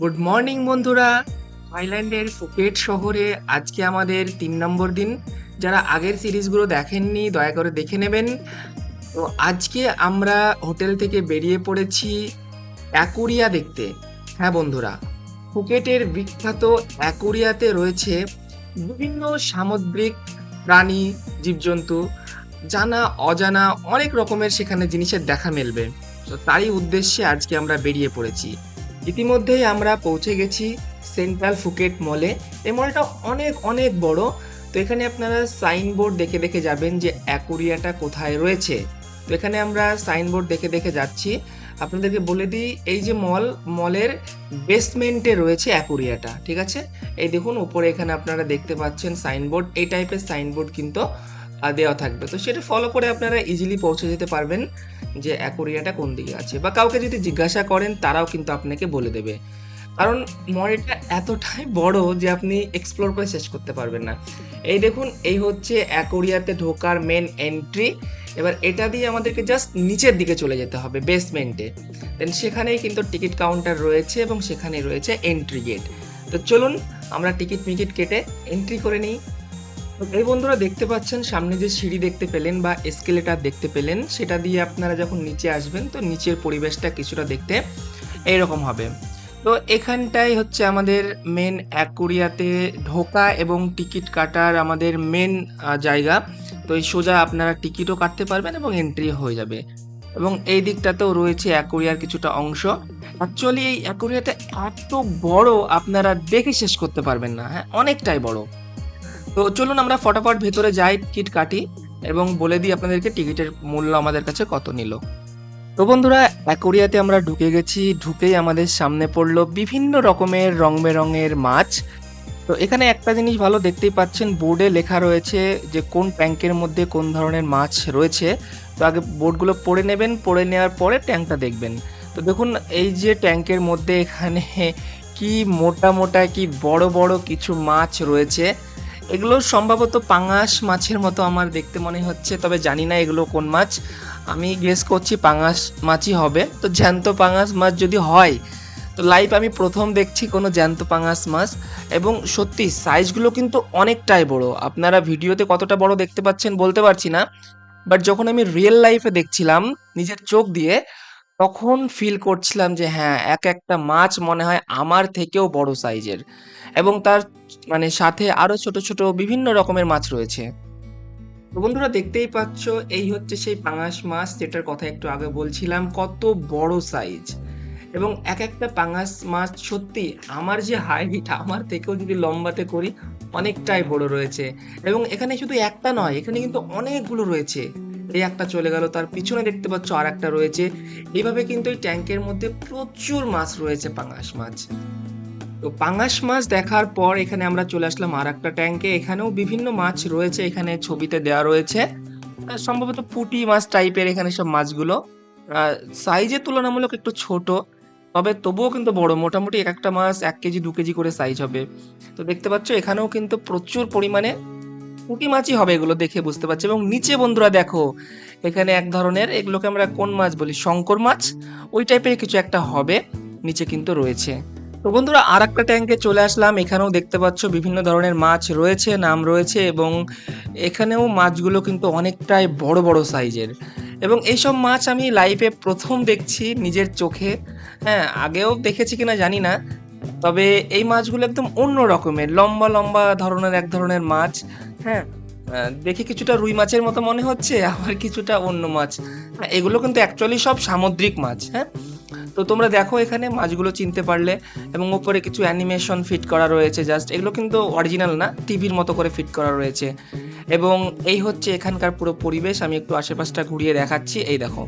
Good morning বন্ধুরা। থাইল্যান্ডের Phuket শহরে আজকে আমাদের তিন নম্বর দিন। যারা আগের সিরিজগুলো দেখেননি, দয়া করে দেখে নেবেন। তো আজকে আমরা হোটেল থেকে বেরিয়ে পড়েছি অ্যাকুরিয়া দেখতে। হ্যাঁ বন্ধুরা। ফুকেটের বিখ্যাত অ্যাকুরিয়াতে রয়েছে বিভিন্ন সামুদ্রিক প্রাণী, জীবজন্তু। জানা, অজানা, অনেক রকমের সেখানে জিনিসের দেখা মেলবে। তো তারই উদ্দেশ্যে আজকে আমরা বেরিয়ে পড়েছি। ইতিমধ্যেই আমরা পৌঁছে গেছি সেন্ট্রাল ফুকেট মলে। এই মলটা অনেক অনেক বড়। তো এখানে আপনারা সাইনবোর্ড দেখে দেখে যাবেন যে অ্যাকুরিয়াটা কোথায় রয়েছে। তো এখানে আমরা সাইনবোর্ড দেখে দেখে যাচ্ছি। আপনাদেরকে বলে দিই, এই যে মল, মলের বেসমেন্টে রয়েছে অ্যাকুরিয়াটা, ঠিক আছে? এই দেখুন, উপরে এখানে আপনারা দেখতে পাচ্ছেন সাইনবোর্ড। এই টাইপের সাইনবোর্ড কিন্তু দেওয়া থাকবে। তো সেটা ফলো করে আপনারা ইজিলি পৌঁছে যেতে পারবেন যে অ্যাকোরিয়াটা কোন দিকে আছে। বা কাউকে যদি জিজ্ঞাসা করেন, তারাও কিন্তু আপনাকে বলে দেবে। কারণ মলটা এতটাই বড় যে আপনি এক্সপ্লোর করে শেষ করতে পারবেন না। এই দেখুন, এই হচ্ছে অ্যাকোরিয়াতে ঢোকার মেন এন্ট্রি এবার এটা দিয়ে আমাদেরকে জাস্ট নিচের দিকে চলে যেতে হবে বেসমেন্টে দেন সেখানেই কিন্তু টিকিট কাউন্টার রয়েছে এবং সেখানে রয়েছে এন্ট্রি গেট তো চলুন, আমরা টিকিট মিকিট কেটে এন্ট্রি করে নিই। এই বন্ধুরা দেখতে পাচ্ছেন, সামনে যে সিঁড়ি দেখতে পেলেন বা এসকেলেটার দেখতে পেলেন, সেটা দিয়ে আপনারা যখন নিচে আসবেন, তো নিচের পরিবেশটা কিছুটা দেখতে এইরকম হবে। তো এখানটাই হচ্ছে আমাদের মেন অ্যাকুরিয়াতে ঢোকা এবং টিকিট কাটার আমাদের মেন জায়গা। তো এই সোজা আপনারা টিকিটও কাটতে পারবেন এবং এন্ট্রি হয়ে যাবে। এবং এই দিকটাতেও রয়েছে অ্যাকুরিয়ার কিছুটা অংশ। অ্যাকচুয়ালি এই অ্যাকুরিয়াটা এত বড়, আপনারা দেখে শেষ করতে পারবেন না। হ্যাঁ অনেকটাই বড়। তো চলুন আমরা ফটাফট ভেতরে যাই টিকিট কাটি, এবং বলে দিই আপনাদেরকে টিকিটের মূল্য আমাদের কাছে কত নিল। তো বন্ধুরা, অ্যাকোরিয়াতে আমরা ঢুকে গেছি, ঢুকেই আমাদের সামনে পড়ল বিভিন্ন রকমের রং বেরঙের মাছ। তো এখানে একটা জিনিস ভালো দেখতেই পাচ্ছেন, বোর্ডে লেখা রয়েছে যে কোন ট্যাঙ্কের মধ্যে কোন ধরনের মাছ রয়েছে। তো আগে বোর্ডগুলো পড়ে নেবেন, পড়ে নেওয়ার পরে ট্যাঙ্কটা দেখবেন। তো দেখুন, এই যে ট্যাঙ্কের মধ্যে এখানে কি মোটা মোটা কি বড় বড় কিছু মাছ রয়েছে। এগুলো সম্ভবত পাঙাশ মাছের মতো আমার দেখতে মনে হচ্ছে, তবে জানি না এগুলো কোন মাছ। আমি গেস করছি পাঙাশ মাছই হবে। তো জ্যান্ত পাঙাশ মাছ যদি হয়, তো লাইভ আমি প্রথম দেখছি কোনো জ্যান্ত পাঙাশ মাছ। এবং সত্যি সাইজগুলো কিন্তু অনেকটাই বড়। আপনারা ভিডিওতে কতটা বড় দেখতে পাচ্ছেন বলতে পারছি না। বাট যখন আমি রিয়েল লাইফে দেখছিলাম নিজের চোখ দিয়ে, তখন ফিল করছিলাম যে হ্যাঁ এক একটা মাছ মনে হয় আমার থেকেও বড় সাইজের এবং তার মানে সাথে আরও ছোট ছোট বিভিন্ন রকমের মাছ রয়েছে। তো বন্ধুরা দেখতেই পাচ্ছ, এই হচ্ছে সেই পাঙাশ মাছ যেটার কথা একটু আগে বলছিলাম, কত বড় সাইজ এবং এক একটা পাঙাশ মাছ সত্যি আমার যে হাইট আমার থেকেও যদি লম্বাতে করি, অনেকটাই বড় রয়েছে। এবং এখানে শুধু একটা নয়, এখানে কিন্তু অনেকগুলো রয়েছে। এই একটা চলে গেল, তার পিছনে দেখতে পাচ্ছ আর একটা রয়েছে। এইভাবে কিন্তু এই ট্যাঙ্কের মধ্যে প্রচুর মাছ রয়েছে পাঙাশ মাছ। তো পাঙাশ মাছ দেখার পর এখানে আমরা চলে আসলাম আর একটা ট্যাঙ্কে। এখানেও বিভিন্ন মাছ রয়েছে, এখানে ছবিতে দেওয়া রয়েছে। সম্ভবত পুঁটি মাছ টাইপের এখানে সব মাছগুলো। সাইজে তুলনামূলক একটু ছোট, তবে তবুও কিন্তু বড়। মোটামুটি এক একটা মাছ এক কেজি, দু কেজি করে সাইজ হবে। তো দেখতে পাচ্ছ, এখানেও কিন্তু প্রচুর পরিমাণে পুঁটি মাছই হবে এগুলো দেখে বুঝতে পারছি। এবং নিচে বন্ধুরা দেখো, এখানে এক ধরনের, এগুলোকে আমরা কোন মাছ বলি? শঙ্কর মাছ। ওই টাইপের কিছু একটা হবে, নিচে কিন্তু রয়েছে। তো বন্ধুরা আর একটা ট্যাঙ্কে চলে আসলাম। এখানেও দেখতে পাচ্ছ বিভিন্ন ধরনের মাছ রয়েছে নাম রয়েছে এবং এখানেও মাছগুলো কিন্তু অনেকটাই বড় বড় সাইজের। এবং এইসব মাছ আমি লাইভে প্রথম দেখছি নিজের চোখে। হ্যাঁ আগেও দেখেছি কিনা জানি না। তবে এই মাছগুলো একদম অন্য রকমের লম্বা লম্বা ধরনের এক ধরনের মাছ। হ্যাঁ দেখে কিছুটা রুই মাছের মতো মনে হচ্ছে আবার কিছুটা অন্য মাছ। হ্যাঁ, এগুলো কিন্তু অ্যাকচুয়ালি সব সামুদ্রিক মাছ হ্যাঁ? তো তোমরা দেখো এখানে মাছগুলো চিনতে পারলে এবং ওপরে কিছু অ্যানিমেশন ফিট করা রয়েছে জাস্ট এগুলো কিন্তু অরিজিনাল না টিভির মতো করে ফিট করা রয়েছে। এবং এই হচ্ছে এখানকার পুরো পরিবেশ, আমি একটু আশেপাশটা ঘুরিয়ে দেখাচ্ছি, এই দেখো।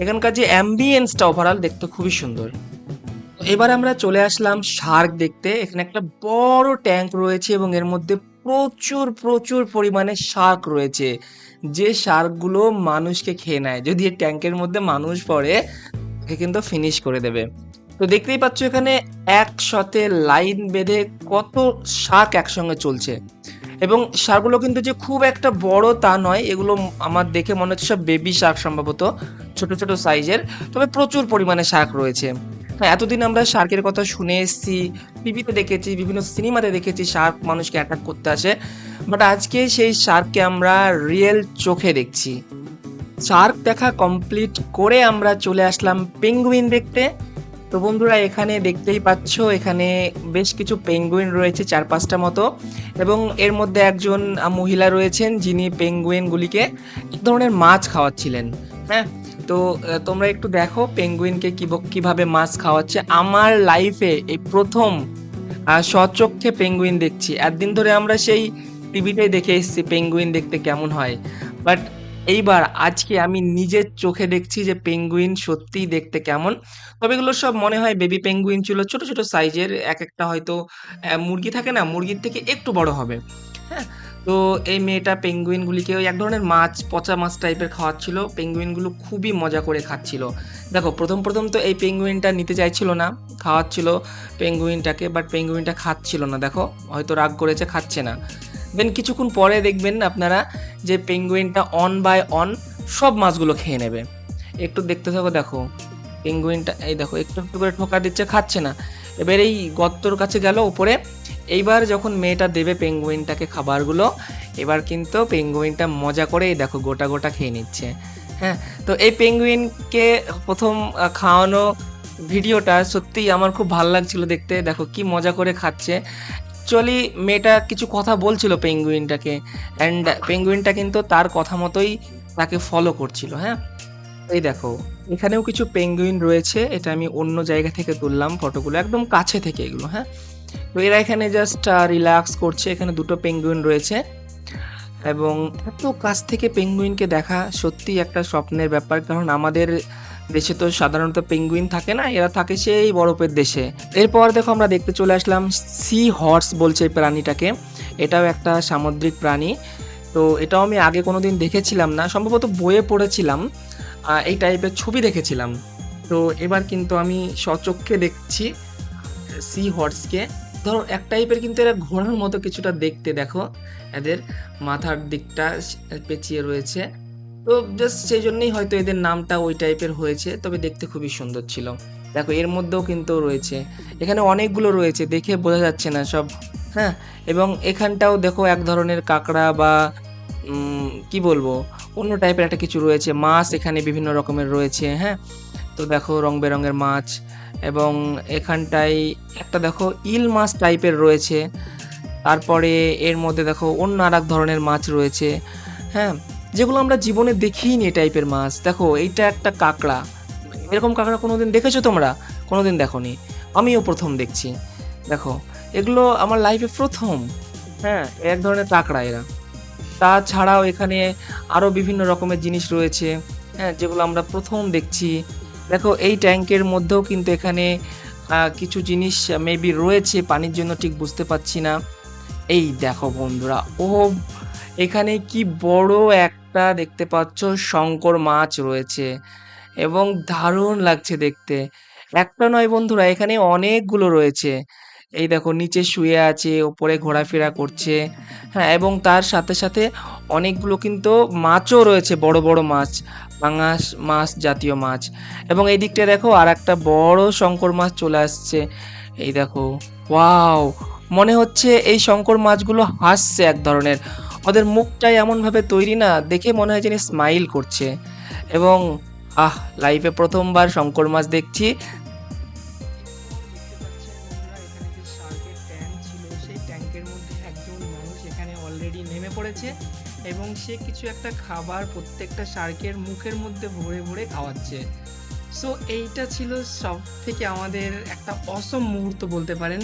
এখানকার যে অ্যাম্বিয়েন্সটা ওভারঅল দেখতে খুবই সুন্দর। এবার আমরা চলে আসলাম শার্ক দেখতে। এখানে একটা বড় ট্যাঙ্ক রয়েছে এবং এর মধ্যে প্রচুর প্রচুর পরিমাণে শার্ক রয়েছে। যে শার্কগুলো মানুষকে খেয়ে নেয়। যদি এই ট্যাঙ্কের মধ্যে মানুষ পড়ে তাকে কিন্তু ফিনিশ করে দেবে তো দেখতেই পাচ্ছ এখানে একসাথে লাইন বেঁধে কত শার্ক একসঙ্গে চলছে এবং শার্কগুলো কিন্তু যে খুব একটা বড় তা নয় এগুলো আমার দেখে মনে হচ্ছে সব বেবি শার্ক সম্ভবত ছোট ছোট সাইজের তবে প্রচুর পরিমাণে শার্ক রয়েছে এতদিন আমরা শার্কের কথা শুনে এসেছি, টিভিতে দেখেছি, বিভিন্ন সিনেমাতে দেখেছি শার্ক মানুষকে অ্যাটাক করতে আসে। বাট আজকে সেই শার্ককে আমরা রিয়েল চোখে দেখছি। শার্ক দেখা কমপ্লিট করে আমরা চলে আসলাম পেঙ্গুইন দেখতে। তো বন্ধুরা, এখানে দেখতেই পাচ্ছ, এখানে বেশ কিছু পেঙ্গুইন রয়েছে ৪-৫ টা মতো এবং এর মধ্যে একজন মহিলা রয়েছেন, যিনি পেঙ্গুইনগুলিকে এক ধরনের মাছ খাওয়াচ্ছিলেন। হ্যাঁ? তো তোমরা একটু দেখো পেঙ্গুইনকে কীভাবে মাছ খাওয়াচ্ছে। আমার লাইফে এই ১ম আ স্বচক্ষে পেঙ্গুইন দেখছি। এতদিন ধরে আমরা সেই টিভিতেই দেখে এসেছি, পেঙ্গুইন দেখতে কেমন হয়। বাট এইবার আজকে আমি নিজের চোখে দেখছি যে পেঙ্গুইন সত্যিই দেখতে কেমন। তবে এগুলো সব মনে হয় বেবি পেঙ্গুইন ছিল ছোট, ছোট সাইজের এক একটা হয়তো মুরগি থাকে না? মুরগির থেকে একটু বড় হবে। হ্যাঁ? তো এই মেয়েটা পেঙ্গুইনগুলিকে ওই এক ধরনের মাছ, পচা মাছ টাইপের খাওয়াচ্ছিল। পেঙ্গুইনগুলো খুবই মজা করে খাচ্ছিল। দেখো ১ম, ১ম তো এই পেঙ্গুইনটা নিতে চাইছিল না। খাওয়াচ্ছিল পেঙ্গুইনটাকে বাট পেঙ্গুইনটা খাচ্ছিল না দেখো। হয়তো রাগ করেছে খাচ্ছে না। দেন কিছুক্ষণ পরে দেখবেন আপনারা যে পেঙ্গুইনটা অন বাই অন সব মাছগুলো খেয়ে নেবে। একটু দেখতে থাকো দেখো। পেঙ্গুইনটা এই দেখো একটু, একটু করে ঠোকা দিচ্ছে খাচ্ছে না। এবার এই গর্তর কাছে গেল উপরে। এইবার যখন মেয়েটা দেবে পেঙ্গুইনটাকে খাবারগুলো, এবার কিন্তু পেঙ্গুইনটা মজা করে এই দেখো গোটা, গোটা খেয়ে নিচ্ছে। হ্যাঁ? তো এই পেঙ্গুইনকে প্রথম খাওয়ানো ভিডিওটা সত্যিই আমার খুব ভালো লাগছিল দেখতে। দেখো কি মজা করে খাচ্ছে। অ্যাকচুয়ালি মেয়েটা কিছু কথা বলছিল পেঙ্গুইনটাকে অ্যান্ড পেঙ্গুইনটা কিন্তু তার কথা মতোই তাকে ফলো করছিল। হ্যাঁ? এই দেখো, এখানেও কিছু পেঙ্গুইন রয়েছে। এটা আমি অন্য জায়গা থেকে তুললাম ফটোগুলো। একদম কাছে থেকে এগুলো। হ্যাঁ? তো এরা এখানে জাস্ট রিল্যাক্স করছে। এখানে দুটো পেঙ্গুইন রয়েছে। এবং এত কাছ থেকে পেঙ্গুইনকে দেখা সত্যিই একটা স্বপ্নের ব্যাপার। কারণ আমাদের দেশে তো সাধারণত পেঙ্গুইন থাকে না। এরা থাকে সেই বরফের দেশে। এরপর দেখো আমরা দেখতে চলে আসলাম সি হর্স বলছে এই প্রাণীটাকে। এটাও একটা সামুদ্রিক প্রাণী। তো এটাও আমি আগে কোনোদিন দেখেছিলাম না। সম্ভবত বইয়ে পড়েছিলাম। এই টাইপের ছবি দেখেছিলাম। তো এবার কিন্তু আমি স্বচক্ষে দেখছি সি হর্সকে। ধরো এক টাইপের কিন্তু এরা ঘোড়ার মতো কিছুটা দেখতে, দেখো। এদের মাথার দিকটা পেঁচিয়ে রয়েছে। তো জাস্ট সেইজন্যই হয়তো এদের নামটা ওই টাইপের হয়েছে। তবে দেখতে খুবই সুন্দর ছিল। দেখো, এর মধ্যেও কিন্তু রয়েছে। এখানে অনেকগুলো রয়েছে, দেখে বোঝা যাচ্ছে না সব। হ্যাঁ? এবং এখানটাও দেখো এক ধরনের কাঁকড়া বা কি বলব? অন্য টাইপের একটা কিছু রয়েছে। মাছ এখানে বিভিন্ন রকমের রয়েছে। হ্যাঁ? তো দেখো রং-বেরঙের মাছ এবং এখানটায় একটা দেখো, ইল মাছ টাইপের রয়েছে। তারপরে এর মধ্যে দেখো, অন্য আর এক ধরনের মাছ রয়েছে। হ্যাঁ? যেগুলো আমরা জীবনে দেখিইনি এই টাইপের মাছ। দেখো, এইটা একটা কাঁকড়া। এরকম কাঁকড়া কোনোদিন দেখেছ তোমরা? কোনোদিন দেখোনি। আমিও প্রথম দেখছি। দেখো, এগুলো আমার লাইফে প্রথম হ্যাঁ? এক ধরনের কাঁকড়া এরা। তাছাড়াও এখানে আরও বিভিন্ন রকমের জিনিস রয়েছে। হ্যাঁ? যেগুলো আমরা প্রথম দেখছি। দেখো, এই ট্যাঙ্কের মধ্যেও কিন্তু এখানে কিছু জিনিস মেবি রয়েছে, পানির জন্য ঠিক বুঝতে পারছি না। এই দেখো বন্ধুরা, ওহ! এখানে কি বড় একটা দেখতে পাচ্ছ শঙ্কর মাছ রয়েছে এবং দারুণ লাগছে দেখতে। একটা নয় বন্ধুরা এখানে অনেকগুলো রয়েছে। এই দেখো নিচে শুয়ে আছে, ওপরে ঘোরাফেরা করছে। হ্যাঁ? এবং তার সাথে, সাথে অনেকগুলো কিন্তু মাছও রয়েছে বড়, বড় মাছ। পাঙাশ মাছ জাতীয় মাছ। এবং এই দিকটায় দেখো আর একটা বড় শঙ্কর মাছ চলে আসছে। এই দেখো ওয়াও! মনে হচ্ছে এই শঙ্কর মাছগুলো হাসছে এক ধরনের। ওদের মুখটাই এমনভাবে তৈরি না দেখে মনে হয় যেন স্মাইল করছে। এবং আহ! লাইফে প্রথমবার শঙ্কর মাছ দেখছি। পড়েছে এবং সে কিছু একটা খাবার প্রত্যেকটা শার্কের মুখের মধ্যে ভরে, ভরে খাওয়াচ্ছে। সো এইটা ছিল সবথেকে আমাদের একটা অসম মুহূর্ত বলতে পারেন।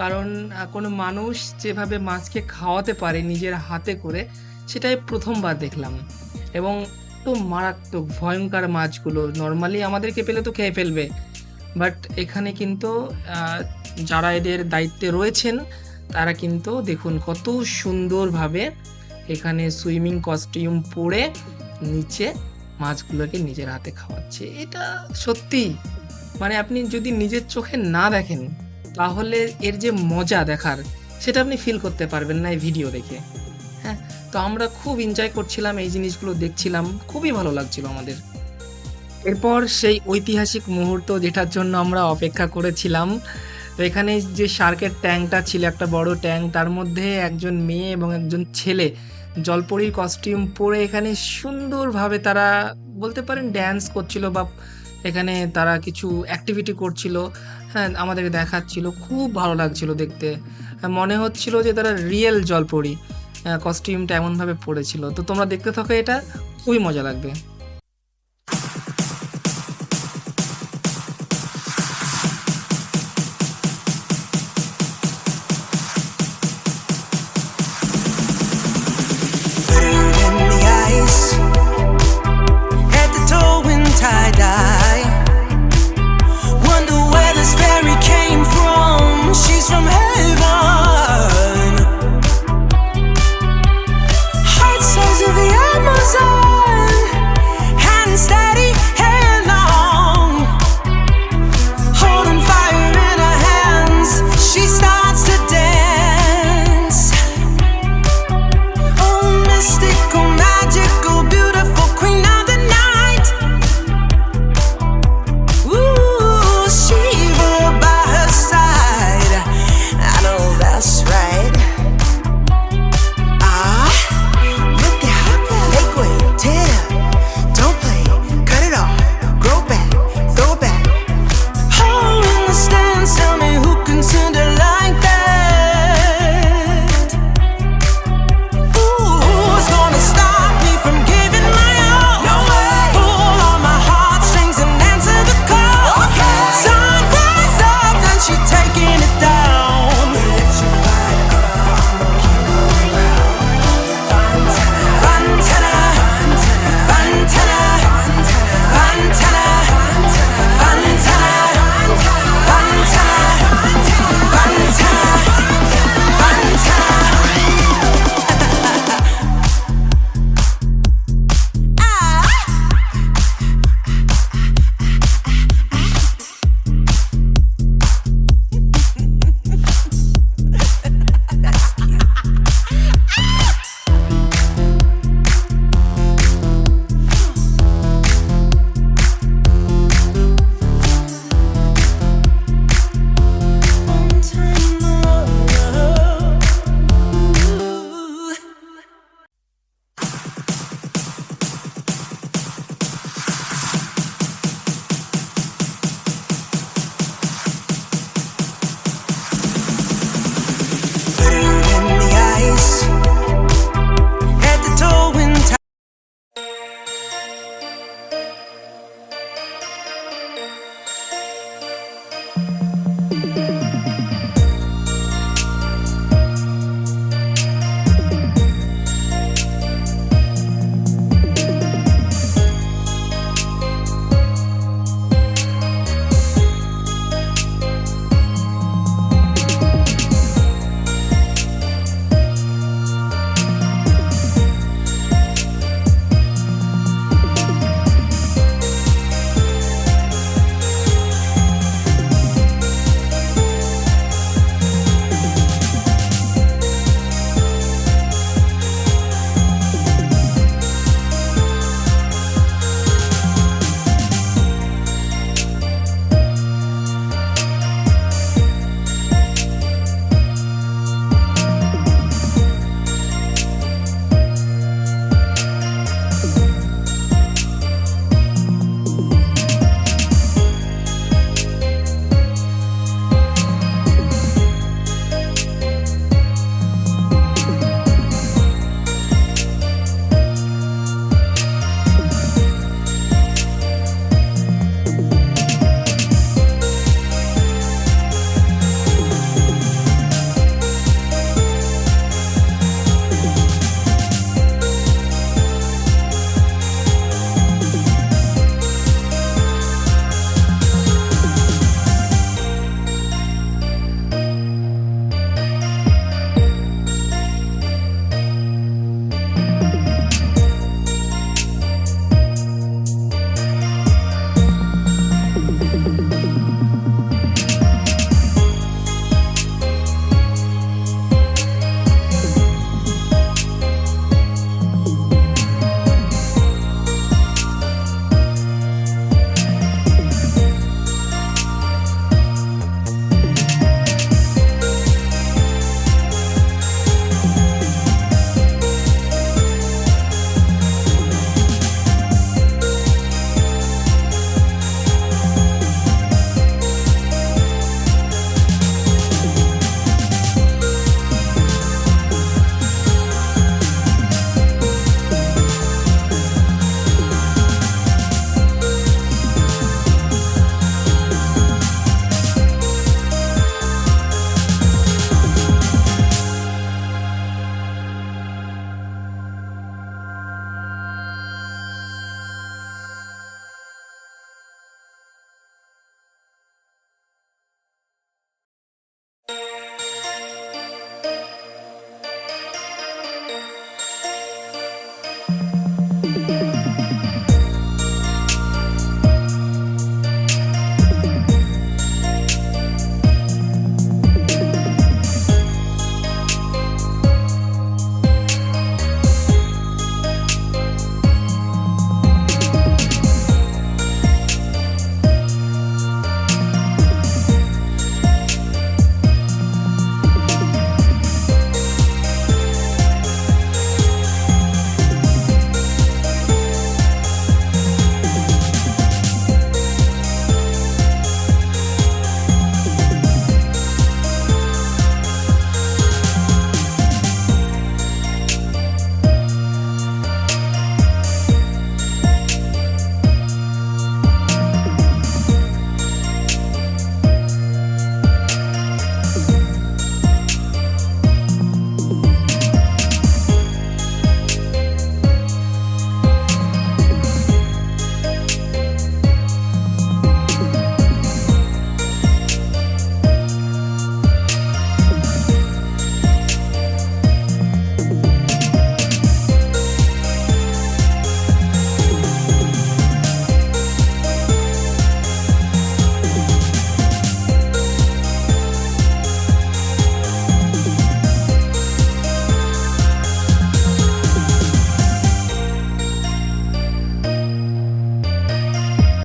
কারণ কোনো মানুষ যেভাবে মাছকে খাওয়াতে পারে নিজের হাতে করে, সেটাই প্রথমবার দেখলাম। এবং তো মারাত্মক, ভয়ঙ্কর মাছগুলো নর্মালি আমাদেরকে পেলে তো খেয়ে ফেলবে। বাট এখানে কিন্তু যারা এদের দায়িত্বে রয়েছেন, তারা কিন্তু দেখুন কত সুন্দরভাবে এখানে সুইমিং কস্টিউম পরে নিচে মাছগুলোকে নিজের হাতে খাওয়াচ্ছে। এটা সত্যিই মানে আপনি যদি নিজের চোখে না দেখেন তাহলে এর যে মজা দেখার, সেটা আপনি ফিল করতে পারবেন না এই ভিডিও দেখে। হ্যাঁ? তো আমরা খুব এনজয় করছিলাম, এই জিনিসগুলো দেখছিলাম। খুবই ভালো লাগছিল আমাদের। এরপর সেই ঐতিহাসিক মুহূর্ত যেটার জন্য আমরা অপেক্ষা করেছিলাম। তো এখানে যে শার্কের ট্যাঙ্কটা ছিল, একটা বড় ট্যাঙ্ক তার মধ্যে একজন মেয়ে এবং একজন ছেলে জলপরীর কস্টিউম পরে এখানে সুন্দরভাবে তারা, বলতে পারেন ড্যান্স করছিল বা এখানে তারা কিছু অ্যাক্টিভিটি করছিল। হ্যাঁ, আমাদেরকে দেখাচ্ছিল। খুব ভালো লাগছিল দেখতে। মনে হচ্ছিল যে তারা রিয়েল জলপরি কস্টিউমটা এমনভাবে পড়েছিল। তো তোমরা দেখতে থাকো এটা, খুবই মজা লাগবে।